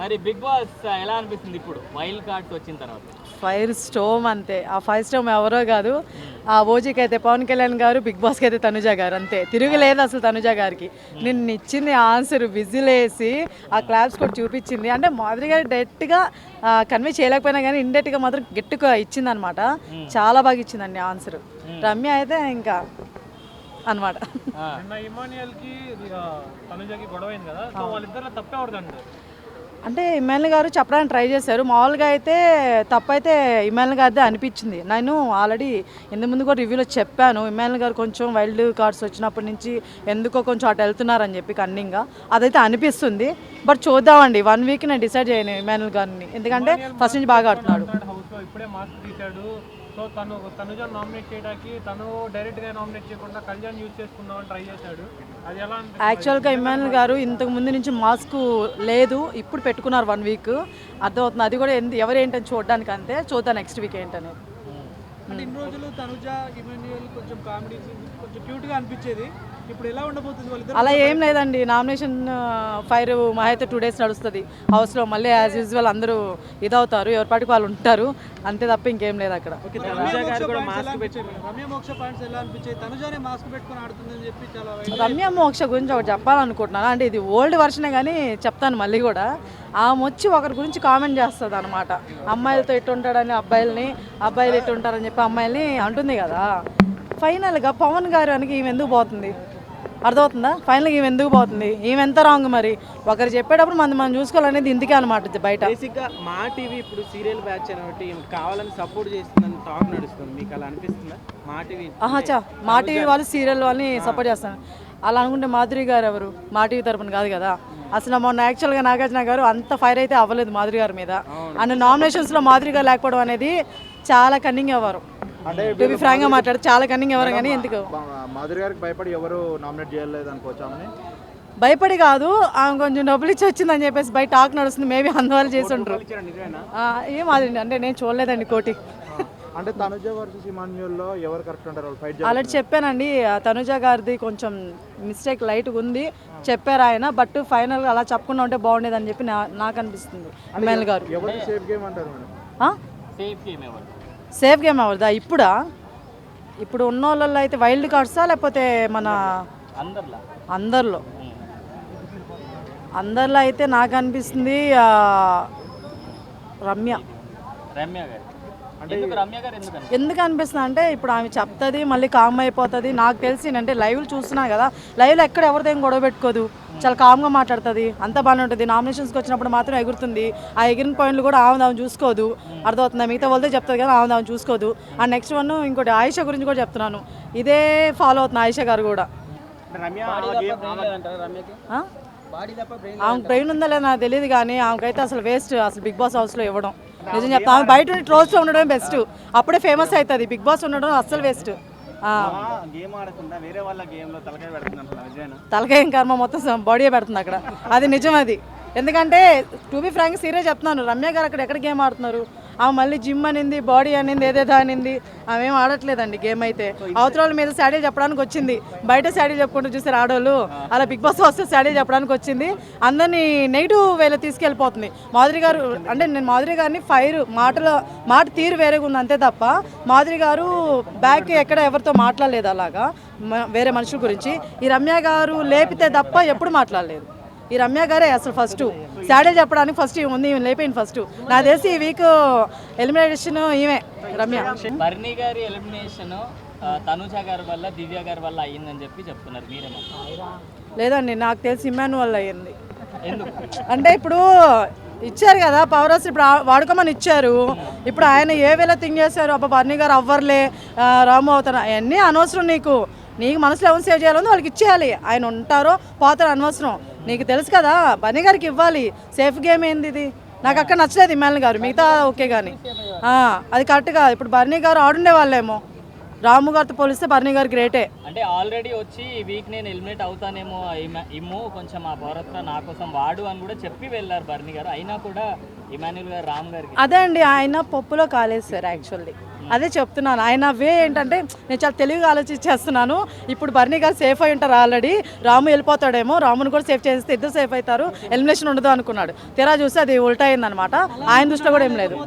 మరి big boss ఎలా అనిపిస్తుంది ఇప్పుడు? వైల్డ్ కార్డ్స్ వచ్చిన తర్వాత. ఫైర్ స్టోమ్ అంతే. ఆ ఫైర్ స్టోమ్ ఎవరో కాదు. ఆ ఓజీకి అయితే పవన్ కళ్యాణ్ గారు బిగ్ బాస్కి అయితే తనుజ గారు అంతే. తిరుగులేదు అసలు తనుజ గారికి. నిన్న ఇచ్చింది ఆన్సర్ విజిలేసి ఆ క్లాప్స్ కూడా చూపించింది. అంటే మాదిరి గారు డైరెక్ట్గా కన్వే చేయలేకపోయినా కానీ ఇండైరెక్ట్గా మాత్రం గట్టిగా ఇచ్చింది అనమాట చాలా బాగా ఇచ్చిందండి ఆన్సర్. రమ్య అయితే ఇంకా అనమాట తనుజకి గొడవ కదా. సో వాళ్ళిద్దరు తప్పే అంటే ఇమ్మాయిల్ గారు చెప్పడానికి ట్రై చేశారు. మామూలుగా అయితే తప్పైతే ఇమ్మాయిల్ గారిదే అనిపించింది. నేను ఆల్రెడీ ఇంత ముందు కూడా రివ్యూలో చెప్పాను ఇమ్మాయిల్ గారు కొంచెం వైల్డ్ కార్డ్స్ వచ్చినప్పటి నుంచి ఎందుకో కొంచెం అటు వెళ్తున్నారని చెప్పి కన్నింగ్గా అదైతే అనిపిస్తుంది. బట్ చూద్దామండి. వన్ వీక్ నేను డిసైడ్ చేయను ఇమ్మాయిల్ గారిని. ఎందుకంటే ఫస్ట్ నుంచి బాగా ఆడుతున్నాడు. సో తను తనుజ నామినేట్ చేయడానికి తను డైరెక్ట్గా నామినేట్ చేయకుండా కళ్యాణ్ యూజ్ చేసుకుందామని ట్రై చేశాడు. అది ఎలా? యాక్చువల్గా ఇమ్మానుల్ గారు ఇంతకు ముందు నుంచి మాస్క్ లేదు ఇప్పుడు పెట్టుకున్నారు వన్ వీక్ అర్థమవుతుంది. అది కూడా ఎందు ఎవరు ఏంటని చూడడానికి అంతే చూద్దాం నెక్స్ట్ వీక్ ఏంటని. అంటే ఇన్ని రోజులు తనుజ ఇమాన్యుయల్ కొంచెం కామెడీ కొంచెం క్యూట్గా అనిపించేది. ఇప్పుడు ఎలా ఉండబోతుంది వాళ్ళిద్దరు? అలా ఏం లేదండి. నామినేషన్ ఫైర్ మా అయితే టూ డేస్ నడుస్తుంది. హౌస్లో మళ్ళీ యాజ్ యూజువల్ అందరూ ఇదవుతారు. ఎవరి పాటికి వాళ్ళు ఉంటారు. అంతే తప్ప ఇంకేం లేదు అక్కడ. రమ్య మోక్ష పాయింట్స్ ఎలా అనిపించాయి? మేడం? రమ్య మోక్ష పాయింట్స్ ఎలా అనిపించాయి? తనుజానే మాస్క్ పెట్టుకొని ఆడుతుందని చెప్పి చాలా వైరల్ రమ్య మోక్ష గురించి ఒకటి చెప్పాలనుకుంటున్నాను. అంటే ఇది ఓల్డ్ వర్షనే కానీ చెప్తాను మళ్ళీ కూడా. ఆమె వచ్చి ఒకరి గురించి కామెంట్ చేస్తుంది అనమాట అమ్మాయిలతో ఇటు ఉంటాడని అబ్బాయిల్ని అబ్బాయిలు ఇటు ఉంటారని చెప్పి అమ్మాయిల్ని అంటుంది కదా. ఫైనల్గా పవన్ గారు అని ఈమె ఎందుకు పోతుంది? అర్థమవుతుందా? ఫైనల్గా ఈమె ఎందుకు పోతుంది? ఈమె ఎంత రాంగ్ మరి? ఒకరు చెప్పేటప్పుడు మనం మనం చూసుకోవాలనేది ఇందుకే అనమాట బయట. బేసిక్గా మా టీవీ ఇప్పుడు సీరియల్ బ్యాచ్ ఈమెకు కావాలని సపోర్ట్ చేస్తుందని టాక్ నడుస్తుంది. మీకు అలా అనిపిస్తుందా? మా టీవీ ఆహా చా. మా టీవీ వాళ్ళు సీరియల్ వాళ్ళని సపోర్ట్ చేస్తాను అలా అనుకుంటే మాధురి గారు ఎవరు? మా టీవీ తరపున కాదు కదా. అసలు మొన్న యాక్చువల్గా నాగార్జున గారు అంత ఫైర్ అయితే అవ్వలేదు మాధురి గారి మీద. అండ్ నామినేషన్స్లో మాధురి గారు లేకపోవడం అనేది చాలా కన్నింగ్ అవ్వరు టు బి ఫ్రాంక్గా మాట్లాడు. చాలా కన్నింగ్ అవ్వరు కానీ ఎందుకు? మాధురి గారికి భయపడి ఎవరు నామినేట్ చేయలేదు అనుకోవచ్చు ఆమెని? భయపడి కాదు ఆమె కొంచెం డబ్బులు ఇచ్చి వచ్చిందని చెప్పేసి బయట టాక్ నడుస్తుంది. మేబీ అందువల్ల చేసి ఉంటారు ఏం అది అంటే నేను చూడలేదండి కోటి. అంటే తనుజ వర్సెస్ ఇమాన్యుయల్లో ఎవరు కరెక్ట్ ఉంటారు ఫైట్ ఆల్రెడీ చెప్పానండి ఆ తనుజ గారిది కొంచెం మిస్టేక్ లైట్గా ఉంది. చెప్పారు ఆయన బట్ ఫైనల్గా అలా చెప్పకుండా ఉంటే బాగుండేది అని చెప్పి నా- నాకు అనిపిస్తుంది. ఎమ్మెల్యే గారు. ఎవరు సేఫ్ గేమ్ అంటారు? సేఫ్ గేమ్ అవదా ఇప్పుడా? ఇప్పుడు ఉన్న వాళ్ళల్లో అయితే వైల్డ్ కార్డ్సా లేకపోతే మన అందరిలా? అందరిలో? అయితే నాకు అనిపిస్తుంది రమ్య. రమ్య గారు. ఎందుకు రమ్య గారు ఎందుకు అనిపిస్తుంది? అంటే ఇప్పుడు ఆమె చెప్తుంది మళ్ళీ కామ్ అయిపోతుంది. నాకు తెలిసి అంటే లైవ్లు చూస్తున్నా కదా లైవ్లో ఎక్కడ ఎవరితో ఏం గొడవ పెట్టుకోదు. చాలా కామ్గా మాట్లాడుతుంది. అంతా బాగానే ఉంటుంది. నామినేషన్స్కి వచ్చినప్పుడు మాత్రం ఎగురుతుంది. ఆ ఎగిరిన పాయింట్లు కూడా ఆమె ఆమె చూసుకోదు. అర్థమవుతుందా? మిగతా వాళ్ళతో చెప్తుంది కానీ ఆమె ఆమె చూసుకోదు. అండ్ నెక్స్ట్ వన్ ఇంకోటి ఆయిష గురించి కూడా చెప్తున్నాను. ఇదే ఫాలో అవుతుంది ఆయిష గారు కూడా? ఆమె బ్రెయిన్ ఉందా లేదా నాకు తెలియదు కానీ ఆమెకైతే అసలు వేస్ట్ అసలు బిగ్ బాస్ హౌస్లో ఇవ్వడం. నిజం చెప్తా ఆమె బయట ట్రోల్స్లో ఉండడం బెస్ట్ అప్పుడే ఫేమస్ అవుతుంది. బిగ్ బాస్ ఉండడం అస్సలు వేస్ట్ తలకాయ కర్మ మొత్తం బాడీ పెడుతుంది అక్కడ. అది నిజం అది. ఎందుకంటే టు బి ఫ్రాంక్ సీరియస్ చెప్తున్నాను. రమ్య గారు అక్కడ ఎక్కడ గేమ్ ఆడుతున్నారు? ఆమె మళ్ళీ జిమ్ అనింది బాడీ అనింది ఏదేదో అనింది. ఆమె ఏం ఆడట్లేదండి గేమ్ అయితే. అవతల వాళ్ళ మీద శాడీ చెప్పడానికి వచ్చింది. బయట శాడీ చెప్పుకుంటూ చూసారు ఆడవాళ్ళు అలా బిగ్ బాస్ వస్తే శాడీ చెప్పడానికి వచ్చింది. అందరినీ నెగిటివ్ వేలో తీసుకెళ్ళిపోతుంది. మాధురి గారు అంటే నేను మాధురి గారిని ఫైర్ మాటలో మాట తీరు వేరేగా ఉంది అంతే తప్ప మాధురి గారు బ్యాక్ ఎక్కడ ఎవరితో మాట్లాడలేదు అలాగా వేరే మనుషుల గురించి. ఈ రమ్య గారు లేపితే తప్ప ఎప్పుడు మాట్లాడలేదు. ఈ రమ్య గారే అసలు ఫస్ట్ శాడీలు చెప్పడానికి ఫస్ట్ ఉంది ఈమె లేపింది ఫస్ట్ నాకు తెలిసి ఈ వీక్ ఎలిమినేషన్ ఈమె రమ్య. బర్నీ గారి ఎలిమినేషన్ తనుజ గారి వల్ల దివ్య గారి వల్ల అయ్యిందని చెప్పి చెప్తున్నారు. మీరేమో. లేదండి నాకు తెలిసి ఇమాన్యువల్ అయ్యింది. ఎందుకు? అంటే ఇప్పుడు ఇచ్చారు కదా పవర్ హౌస్ ఇప్పుడు వాడుకోమని ఇచ్చారు. ఇప్పుడు ఆయన ఏ వేళ థింక్ చేశారు? అబ్బా బర్నీ గారు అవ్వర్లే రాము అవుతారు. అవన్నీ అనవసరం నీకు. నీకు మనసులో ఎవరు సేవ్ చేయాలో వాళ్ళకి ఇచ్చేయాలి. ఆయన ఉంటారో పోతారో అనవసరం. నీకు తెలుసు కదా బన్నీ గారికి ఇవ్వాలి. సేఫ్ గేమ్ ఏంది ఇది? నాకు అక్కడ నచ్చలేదు ఇమ్మాలిన్ గారు మిగతా ఓకే కానీ అది కరెక్ట్ కాదు. ఇప్పుడు బన్నీ గారు ఆడుండే వాళ్ళేమో రాము గారితో పోలిస్తే బర్నీ గారు గ్రేటే. అంటే ఆల్రెడీ వచ్చి ఈ వీక్ నేను ఎలిమినేట్ అవుతానేమో ఇమ- ఇమ్ము కొంచెం ఆ భారత్లో నా కోసం వాడు అని కూడా చెప్పి వెళ్ళారు బర్ని గారు. అయినా కూడా ఇమాన్యుల్ గారు రామ్ గారికి. అదే అండి ఆయన పప్పులో కాలేస్తారు యాక్చువల్లీ. అదే చెప్తున్నాను ఆయన వే ఏంటంటే నేను చాలా తెలివిగా ఆలోచించేస్తున్నాను ఇప్పుడు బర్నీ గారు సేఫ్ అయి ఉంటారు ఆల్రెడీ. రాము వెళ్ళిపోతాడేమో రాముని కూడా సేఫ్ చేస్తే ఇద్దరు సేఫ్ అవుతారు. ఎలిమినేషన్ ఉండదు అనుకున్నాడు. తీరా చూస్తే అది ఉల్టా అయిందనమాట. ఆయన దృష్టిలో కూడా ఏం లేదు.